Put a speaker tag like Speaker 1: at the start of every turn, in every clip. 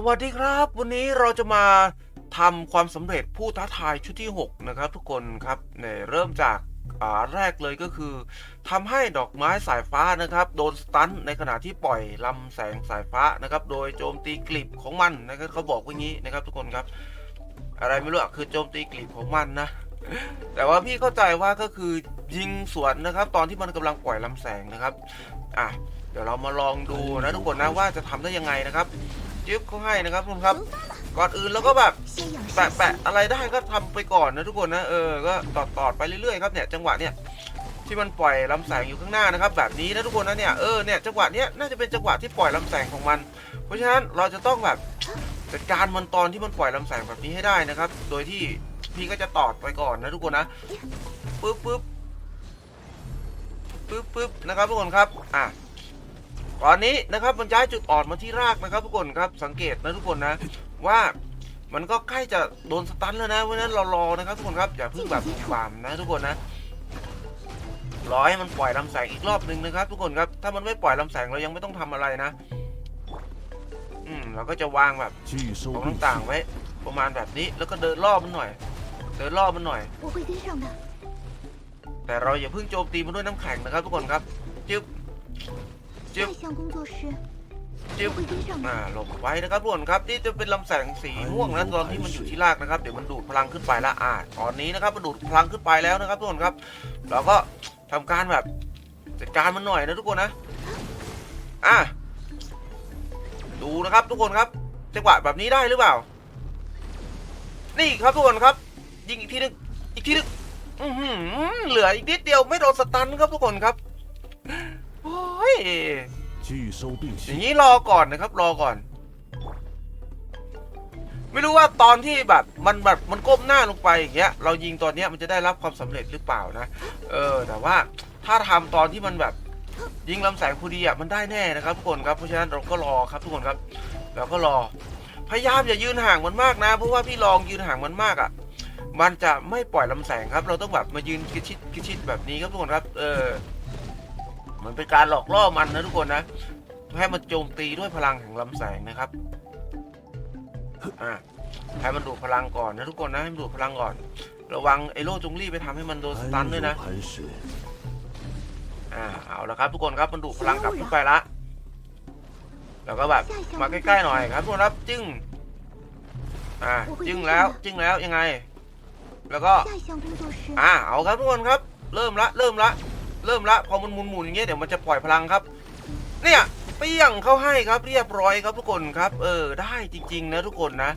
Speaker 1: สวัสดีครับ วันนี้เราจะมาทำความสำเร็จผู้ท้าทายชุดที่ 6 นะครับ ทุกคนครับเนี่ยเริ่มจากอ่าแรกเลยก็คือทำให้ดอกไม้สายฟ้านะครับ โดนสตันในขณะที่ปล่อยลำแสงสายฟ้านะครับ โดยโจมตีกลีบของมันนะครับเขาบอกว่างี้นะครับ ทุกคนครับ อะไรไม่รู้อะคือโจมตีกลีบของมันนะแต่ว่าพี่เข้าใจว่าก็คือยิงสวนนะครับ ตอนที่มันกำลังปล่อยลำแสงนะครับ อะ เดี๋ยวเรามาลองดูนะทุกคนนะว่าจะทำได้ยังไงนะครับ จึ๊บเขาให้นะครับทุกคนครับ ก่อนอื่นเราก็แบบแปะแปะอะไรได้ก็ทำไปก่อนนะทุกคนนะเออก็ตอดตอดไปเรื่อยๆครับเนี่ยจังหวะเนี่ยที่มันปล่อยลำแสงอยู่ข้างหน้านะครับ แบบนี้นะทุกคนนะเนี่ยเออเนี่ยจังหวะเนี้ยน่าจะเป็นจังหวะที่ปล่อยลำแสงของมัน เพราะฉะนั้นเราจะต้องแบบจัดการมันตอนที่มันปล่อยลำแสงแบบนี้ให้ได้นะครับ โดยที่พี่ก็จะตอดไปก่อนนะทุกคนนะปึ๊บปึ๊บปึ๊บปึ๊บนะครับทุกคนครับอะ ตอนนี้นะครับมันย้ายจุดอ่อนมาที่รากนะครับ ทุกคนครับสังเกตนะทุกคนนะ ว่ามันก็ใกล้จะโดนสตันแล้วนะเพราะนั้นเรารอนะครับทุกคนครับอย่าเพิ่งแบบฟามนะทุกคนนะรอให้มันปล่อยลำแสงอีกรอบหนึ่งนะครับ ทุกคนครับถ้ามันไม่ปล่อยลำแสงเรายังไม่ต้องทำอะไรนะ อืมเราก็จะวางแบบของต่างๆไว้ ประมาณแบบนี้แล้วก็เดินรอบมันหน่อย เดินรอบมันหน่อย แต่เราอย่าเพิ่งโจมตีมันด้วยน้ำแข็งนะครับ ทุกคนครับจึ๊บ จิ๊บจิ๊บอ่าหลบไว้นะครับทุกคนครับนี่จะเป็นลำแสงสีม่วงนะตอนที่มันอยู่ที่รากนะครับเดี๋ยวมันดูดพลังขึ้นไปละอ่าตอนนี้นะครับมันดูดพลังขึ้นไปแล้วนะครับทุกคนครับเราก็ทำการแบบจัดการมันหน่อยนะทุกคนนะอะดูนะครับทุกคนครับจังหวะแบบนี้ได้หรือเปล่า นี่ครับทุกคนครับ ยิงอีกทีนึงอีกทีนึงเหลืออีกนิดเดียวไม่โดนสตันครับทุกคนครับ ยอย่างนี้รอก่อนนะครับ รอก่อน ไม่รู้ว่าตอนที่แบบมันแบบมันก้มหน้าลงไปอย่างเงี้ย เรายิงตอนเนี้ยมันจะได้รับความสำเร็จหรือเปล่านะ เออ แต่ว่าถ้าทำตอนที่มันแบบยิงลำแสงคูดีอะมันได้แน่นะครับทุกคนครับ เพราะฉะนั้นเราก็รอครับทุกคนครับ เราก็รอ พยายามอย่ายืนห่างมันมากนะ เพราะว่าพี่ลองยืนห่างมันมากอะ มันจะไม่ปล่อยลำแสงครับ เราต้องแบบมายืนกระชิดกระชิดแบบนี้ครับทุกคนครับ เออันเป็นการหลอกล่อมันนะทุกคนนะให้มันโจมตีด้วยพลังแห่งลำแสงนะครับอะให้มันดูพลังก่อนนะทุกคนนะให้มันดูพลังก่อน ระวังไอโร่จงรีไปทำให้มันโดนสตันด้วยนะอ่าเอาละครับทุกคนครับมันดูพลังกลับขึ้นไปละแล้วก็แบบมาใกล้ๆหน่อยครับทุกคนครับจึ้งอ่าจึ้งแล้วจึ้งแล้วยังไง แล้วก็อ่าเอาครับทุกคนครับ เริ่มละเริ่มละ เริ่มละพอมันหมุนหมุนๆอย่างเงี้ยเดี๋ยวมันจะปล่อยพลังครับ เนี่ยเปี้ยงเข้าให้ครับเรียบร้อยครับทุกคนครับ เออได้จริง ๆ นะทุกคนนะ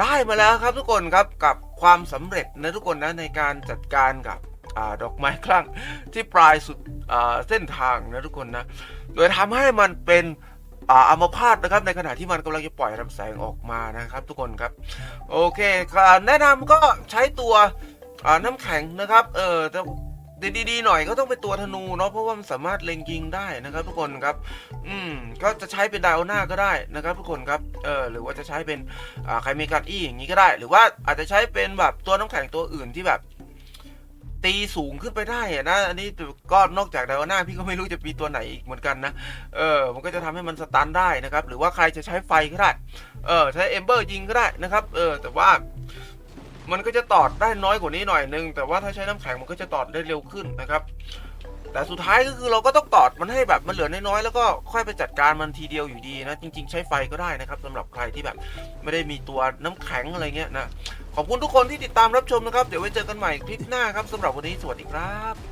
Speaker 1: ได้มาแล้วครับทุกคนครับกับความสำเร็จนะทุกคนนะในการจัดการกับอดอกไม้คลั่งที่ปลายสุดเส้นทางนะทุกคนนะ โดยทำให้มันเป็นอ่าอัมพาตนะครับในขณะที่มันกำลังจะปล่อยลำแสงออกมานะครับทุกคนครับโอเคแนะนำก็ใช้ตัวน้ำแข็งนะครับเออ ดีๆหน่อยก็ต้องเป็นตัวธนูเนาะเพราะว่ามันสามารถเล็งยิงได้นะครับ ทุกคนครับ อืมก็จะใช้เป็นดโอน่าก็ได้นะครับ ทุกคนครับเออหรือว่าจะใช้เป็นอ่าใครมีการอี้อย่างนี้ก็ได้ หรือว่าอาจจะใช้เป็นแบบตัวน้ำแข็งตัวอื่นที่แบบ ตีสูงขึ้นไปได้อะนะอันนี้ก็นอกจากดโอน่าพี่ก็ไม่รู้จะมีตัวไหนอีกเหมือนกันนะเออมันก็จะทำให้มันสตันได้นะครับ หรือว่าใครจะใช้ไฟก็ได้เออใช้เอมเบอร์ยิงก็ได้นะครับ เออแต่ว่า มันก็จะตอดได้น้อยกว่านี้หน่อยนึง แต่ว่าถ้าใช้น้ำแข็งมันก็จะตอดได้เร็วขึ้นนะครับแต่สุดท้ายก็คือเราก็ต้องตอดมันให้แบบมันเหลือน้อยๆแล้วก็ค่อยไปจัดการมันทีเดียวอยู่ดีนะ จริง ๆ ใช้ไฟก็ได้นะครับสำหรับใครที่แบบไม่ได้มีตัวน้ำแข็งอะไรเงี้ยนะขอบคุณทุกคนที่ติดตามรับชมนะครับ เดี๋ยวไว้เจอกันใหม่คลิปหน้าครับสำหรับวันนี้สวัสดีครับ